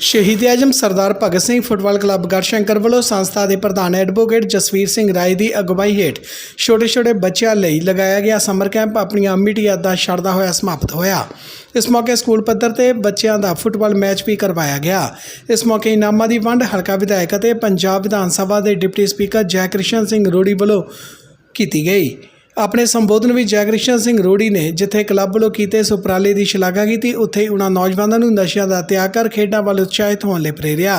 ਸ਼ਹੀਦ ਆਜਮ Sardar Bhagat Singh football club Garhshankar ਵੱਲੋਂ ਸੰਸਥਾ ਦੇ ਪ੍ਰਧਾਨ ਐਡਵੋਕੇਟ ਜਸਵੀਰ ਸਿੰਘ ਰਾਏ ਦੀ ਅਗਵਾਈ ਹੇਠ ਛੋਟੇ-ਛੋਟੇ ਬੱਚਿਆਂ ਲਈ ਲਗਾਇਆ ਗਿਆ ਸਮਰ ਕੈਂਪ ਆਪਣੀਆਂ ਮਿੱਟੀ ਯਾਦਾਂ ਛੱਡਦਾ ਹੋਇਆ, ਸਮਾਪਤ ਹੋਇਆ। ਇਸ ਮੌਕੇ ਸਕੂਲ ਪੱਧਰ ਤੇ ਬੱਚਿਆਂ ਦਾ ਫੁੱਟਬਾਲ ਮੈਚ ਵੀ ਕਰਵਾਇਆ ਗਿਆ। ਇਸ ਮੌਕੇ ਇਨਾਮਾਂ ਦੀ ਵੰਡ ਹਲਕਾ ਵਿਧਾਇਕ ਅਤੇ ਪੰਜਾਬ ਵਿਧਾਨ ਸਭਾ ਦੇ ਡਿਪਟੀ ਸਪੀਕਰ ਜੈਕ੍ਰਿਸ਼ਨ ਸਿੰਘ ਰੋੜੀ ਵੱਲੋਂ ਕੀਤੀ ਗਈ। ਆਪਣੇ ਸੰਬੋਧਨ ਵਿੱਚ ਜੈਕ੍ਰਿਸ਼ਨ ਸਿੰਘ ਰੋੜੀ ਨੇ ਜਿੱਥੇ ਕਲੱਬ ਵੱਲੋਂ ਕੀਤੇ ਇਸ ਉਪਰਾਲੇ ਦੀ ਸ਼ਲਾਘਾ ਕੀਤੀ, ਉੱਥੇ ਹੀ ਉਹਨਾਂ ਨੌਜਵਾਨਾਂ ਨੂੰ ਨਸ਼ਿਆਂ ਦਾ ਤਿਆਗ ਕਰ ਖੇਡਾਂ ਵੱਲ ਉਤਸ਼ਾਹਿਤ ਹੋਣ ਲਈ ਪ੍ਰੇਰਿਆ।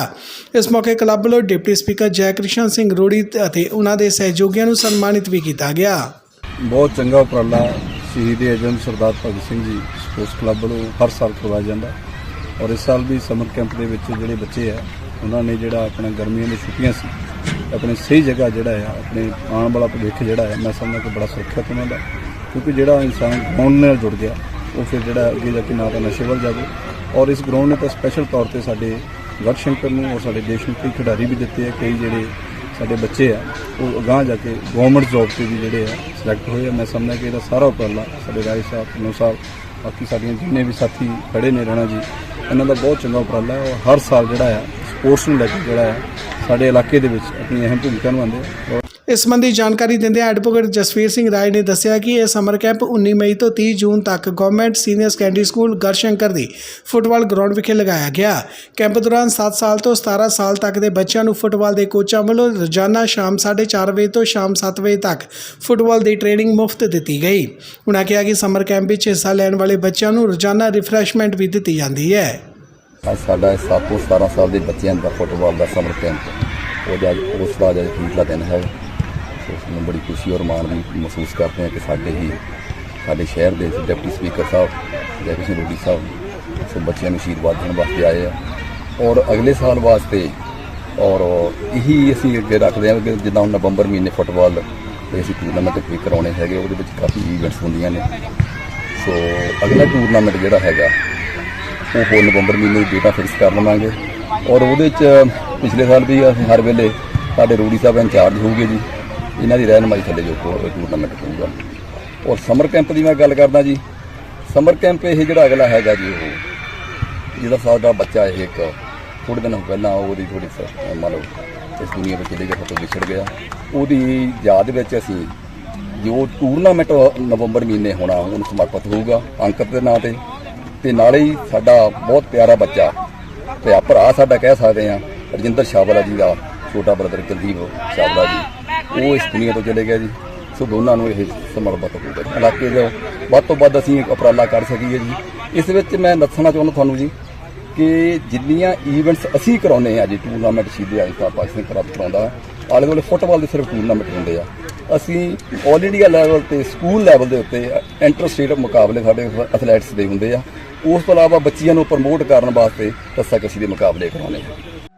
ਇਸ ਮੌਕੇ ਕਲੱਬ ਵੱਲੋਂ ਡਿਪਟੀ ਸਪੀਕਰ ਜੈਕ੍ਰਿਸ਼ਨ ਸਿੰਘ ਰੋੜੀ ਅਤੇ ਉਹਨਾਂ ਦੇ ਸਹਿਯੋਗੀਆਂ ਨੂੰ ਸਨਮਾਨਿਤ ਵੀ ਕੀਤਾ ਗਿਆ। ਬਹੁਤ ਚੰਗਾ ਉਪਰਾਲਾ ਸ਼ਹੀਦ ਆਜਮ ਸਰਦਾਰ ਭਗਤ ਸਿੰਘ ਜੀ ਸਪੋਰਟਸ ਕਲੱਬ ਵੱਲੋਂ ਹਰ ਸਾਲ ਕਰਵਾਇਆ ਜਾਂਦਾ ਔਰ ਇਸ ਸਾਲ ਵੀ ਸਮਰ ਕੈਂਪ ਦੇ ਵਿੱਚ ਜਿਹੜੇ ਬੱਚੇ ਆ ਉਹਨਾਂ ਨੇ ਜਿਹੜਾ ਆਪਣਾ ਗਰਮੀਆਂ ਦੀਆਂ ਛੁੱਟੀਆਂ ਸੀ ਆਪਣੇ ਸਹੀ ਜਗ੍ਹਾ ਜਿਹੜਾ ਆ, ਆਪਣੇ ਆਉਣ ਵਾਲਾ ਭਵਿੱਖ ਜਿਹੜਾ ਹੈ ਮੈਂ ਸਮਝਦਾ ਕਿ ਬੜਾ ਸੁਰੱਖਿਅਤ ਉਹਨਾਂ ਦਾ। ਕਿਉਂਕਿ ਜਿਹੜਾ ਇਨਸਾਨ ਗਰਾਊਂਡ ਨਾਲ ਜੁੜ ਗਿਆ, ਉਹ ਫਿਰ ਜਿਹੜਾ ਅੱਗੇ ਜਾ ਕੇ ਨਾ ਤਾਂ ਨਸ਼ੇ ਵੱਲ ਜਾਵੇ। ਔਰ ਇਸ ਗਰਾਊਂਡ ਨੇ ਤਾਂ ਸਪੈਸ਼ਲ ਤੌਰ ਤੇ ਸਾਡੇ ਗੜਸ਼ੰਕਰ ਨੂੰ ਔਰ ਸਾਡੇ ਦੇਸ਼ ਨੂੰ ਕਈ ਖਿਡਾਰੀ ਵੀ ਦਿੱਤੇ ਆ, ਕਈ ਜਿਹੜੇ ਸਾਡੇ ਬੱਚੇ ਆ, ਉਹ ਅਗਾਂਹ ਜਾ ਕੇ ਗਵਰਨਮੈਂਟ ਜੌਬ ਤੇ ਵੀ ਜਿਹੜੇ ਆ ਸਿਲੈਕਟ ਹੋਏ ਆ। ਮੈਂ ਸਮਝਦਾ ਕਿ ਇਹਦਾ ਸਾਰਾ ਉਪਰਾਲਾ ਸਾਡੇ ਰਾਏ ਸਾਹਿਬ, ਨੋ ਸਾਹਿਬ, ਬਾਕੀ ਸਾਡੀਆਂ ਜਿੰਨੇ ਵੀ ਸਾਥੀ ਖੜੇ ਨੇ ਰਹਿਣਾ ਜੀ, ਇਹਨਾਂ ਦਾ ਬਹੁਤ ਚੰਗਾ ਉਪਰਾਲਾ ਹੈ। ਔਰ ਹਰ ਸਾਲ ਜਿਹੜਾ ਆ ਸਪੋਰਟਸ ਨੂੰ ਲੈ ਕੇ ਜਿਹੜਾ ਆ ਸਾਡੇ ਇਲਾਕੇ ਦੇ ਵਿੱਚ ਆਪਣੀ ਅਹਿਮ ਭੂਮਿਕਾ ਨਿਭਾਉਂਦੇ ਔਰ ਇਸ ਸੰਬੰਧੀ ਜਾਣਕਾਰੀ ਦਿੰਦਿਆਂ ਐਡਵੋਕੇਟ ਜਸਵੀਰ ਸਿੰਘ ਰਾਏ ਨੇ ਦੱਸਿਆ ਕਿ ਇਹ ਸਮਰ ਕੈਂਪ 19 ਮਈ ਤੋਂ 30 ਜੂਨ ਤੱਕ government senior secondary school Garhshankar ਦੀ ਫੁੱਟਬਾਲ ਗਰਾਊਂਡ ਵਿਖੇ ਲਗਾਇਆ ਗਿਆ। ਕੈਂਪ ਦੌਰਾਨ 7 ਸਾਲ ਤੋਂ 17 ਸਾਲ ਤੱਕ ਦੇ ਬੱਚਿਆਂ ਨੂੰ ਫੁੱਟਬਾਲ ਦੇ ਕੋਚਾਂ ਵੱਲੋਂ ਰੋਜ਼ਾਨਾ ਸ਼ਾਮ 4:30 ਵਜੇ ਤੋਂ ਸ਼ਾਮ 7 ਵਜੇ ਤੱਕ ਫੁੱਟਬਾਲ ਦੀ ਟ੍ਰੇਨਿੰਗ ਮੁਫਤ ਦਿੱਤੀ ਗਈ। ਉਨ੍ਹਾਂ ਕਿਹਾ ਕਿ ਸਮਰ ਕੈਂਪ ਵਿੱਚ ਹਿੱਸਾ ਲੈਣ ਵਾਲੇ ਬੱਚਿਆਂ ਨੂੰ ਰੋਜ਼ਾਨਾ ਰਿਫਰੈਸ਼ਮੈਂਟ ਵੀ ਦਿੱਤੀ ਜਾਂਦੀ ਹੈ। ਅੱਜ ਸਾਡਾ 7 ਤੋਂ 17 ਸਾਲ ਦੇ ਬੱਚਿਆਂ ਦਾ ਫੁੱਟਬਾਲ ਦਾ ਸਮਰ ਕੈਂਪ ਉਹ ਜਦ ਉਸ ਦਾ ਜਦ ਅਖੀਰਲਾ ਦਿਨ ਹੈ, ਸੋ ਉਸ ਨੂੰ ਬੜੀ ਖੁਸ਼ੀ ਔਰ ਮਾਣ ਵੀ ਮਹਿਸੂਸ ਕਰਦੇ ਹਾਂ ਕਿ ਸਾਡੇ ਹੀ, ਸਾਡੇ ਸ਼ਹਿਰ ਦੇ ਡਿਪਟੀ ਸਪੀਕਰ ਸਾਹਿਬ, ਜੈ ਕਿਸ਼ਨ ਰੋਡੀ ਸਾਹਿਬ, ਸੋ ਬੱਚਿਆਂ ਨੂੰ ਆਸ਼ੀਰਵਾਦ ਦੇਣ ਵਾਸਤੇ ਆਏ ਆ। ਔਰ ਅਗਲੇ ਸਾਲ ਵਾਸਤੇ, ਔਰ ਇਹੀ ਅਸੀਂ ਅੱਗੇ ਰੱਖਦੇ ਹਾਂ ਕਿ ਜਿੱਦਾਂ ਹੁਣ ਨਵੰਬਰ ਮਹੀਨੇ ਫੁੱਟਬਾਲ ਦੇ ਅਸੀਂ ਟੂਰਨਾਮੈਂਟ ਵੀ ਕਰਾਉਣੇ ਹੈਗੇ, ਉਹਦੇ ਵਿੱਚ ਕਾਫੀ ਇਵੈਂਟਸ ਹੁੰਦੀਆਂ ਨੇ। ਸੋ ਅਗਲਾ ਟੂਰਨਾਮੈਂਟ ਜਿਹੜਾ ਹੈਗਾ, ਉਹ ਹੋਰ ਨਵੰਬਰ ਮਹੀਨੇ ਦੀ ਡੇਟਾ ਫਿਕਸ ਕਰ ਲਵਾਂਗੇ। ਔਰ ਉਹਦੇ ਚ ਪਿਛਲੇ ਸਾਲ ਵੀ ਅਸੀਂ ਹਰ ਵੇਲੇ ਸਾਡੇ ਰੂੜੀ ਸਾਹਿਬ ਇੰਚਾਰਜ ਹੋਊਗੇ ਜੀ, ਇਹਨਾਂ ਦੀ ਰਹਿਨਮਾਈ ਥੱਲੇ ਜੋ ਟੂਰਨਾਮੈਂਟ ਹੋਊਗਾ। ਔਰ ਸਮਰ ਕੈਂਪ ਦੀ ਮੈਂ ਗੱਲ ਕਰਦਾ ਜੀ ਸਮਰ ਕੈਂਪ ਇਹ ਜਿਹੜਾ ਅਗਲਾ ਹੈਗਾ ਜੀ ਉਹ ਜਿਹਦਾ ਸਾਡਾ ਬੱਚਾ ਇਹ ਇੱਕ ਥੋੜੇ ਦਿਨ ਪਹਿਲਾਂ ਉਹਦੀ ਥੋੜੀ ਮੰਨ ਲਓ ਇਸ ਦੁਨੀਆ ਵਿੱਚ ਚਲੇ ਗਿਆ ਤੋਂ ਵਿਛੜ ਗਿਆ। ਉਹਦੀ ਯਾਦ ਵਿੱਚ ਅਸੀਂ ਜੋ ਟੂਰਨਾਮੈਂਟ ਨਵੰਬਰ ਮਹੀਨੇ ਹੋਣਾ, ਉਹਨੂੰ ਸਮਰਪਿਤ ਹੋਊਗਾ ਅੰਕਤ ਦੇ ਨਾਂ ਤੇ। ਤੇ ਨਾਲੇ ਹੀ ਸਾਡਾ ਬਹੁਤ ਪਿਆਰਾ ਬੱਚਾ ਤੇ ਆ ਭਰਾ ਸਾਡਾ ਕਹਿ ਸਕਦੇ ਆ ਰਜਿੰਦਰ ਸ਼ਾਵਲਾ ਜੀ ਦਾ, ਛੋਟਾ ਬ੍ਰਦਰ ਕੁਲਦੀਪ ਸ਼ਾਵਲਾ ਜੀ, ਉਹ ਇਸ ਦੁਨੀਆ ਤੋਂ ਚਲੇ ਗਿਆ ਜੀ। ਸੋ ਦੋਨਾਂ ਨੂੰ ਇਹ ਸਮਰਪਿਤ ਹੋਊਗਾ ਇਲਾਕੇ ਦੇ ਵੱਧ ਤੋਂ ਵੱਧ ਅਸੀਂ ਉਪਰਾਲਾ ਕਰ ਸਕੀਏ ਜੀ। ਇਸ ਵਿੱਚ ਮੈਂ ਦੱਸਣਾ ਚਾਹੁੰਦਾ ਤੁਹਾਨੂੰ ਜੀ ਕਿ ਜਿੰਨੀਆਂ ਈਵੈਂਟਸ ਅਸੀਂ ਕਰਾਉਨੇ ਆ ਜੀ ਟੂਰਨਾਮੈਂਟ ਸ਼ਹੀਦੇ ਆਇਸਾ ਪਾਕਿਸਤਾਨ ਕਲੱਬ ਕਰਾਉਂਦਾ, ਆਲੇ ਦੁਆਲੇ ਫੁੱਟਬਾਲ ਦੇ ਸਿਰਫ ਟੂਰਨਾਮੈਂਟ ਹੁੰਦੇ ਆ। ਅਸੀਂ ਆਲ ਇੰਡੀਆ ਲੈਵਲ ਤੇ ਸਕੂਲ ਲੈਵਲ ਦੇ ਉੱਤੇ ਇੰਟਰ ਸਟੇਟ ਮੁਕਾਬਲੇ ਸਾਡੇ ਐਥਲੈਟਿਕਸ ਦੇ ਹੁੰਦੇ ਆ। ਉਸ ਤੋਂ ਇਲਾਵਾ ਬੱਚਿਆਂ ਨੂੰ ਪ੍ਰਮੋਟ ਕਰਨ ਵਾਸਤੇ ਰੱਸਾਕਸ਼ੀ ਦੇ ਮੁਕਾਬਲੇ ਕਰਾਉਣੇ ਆ।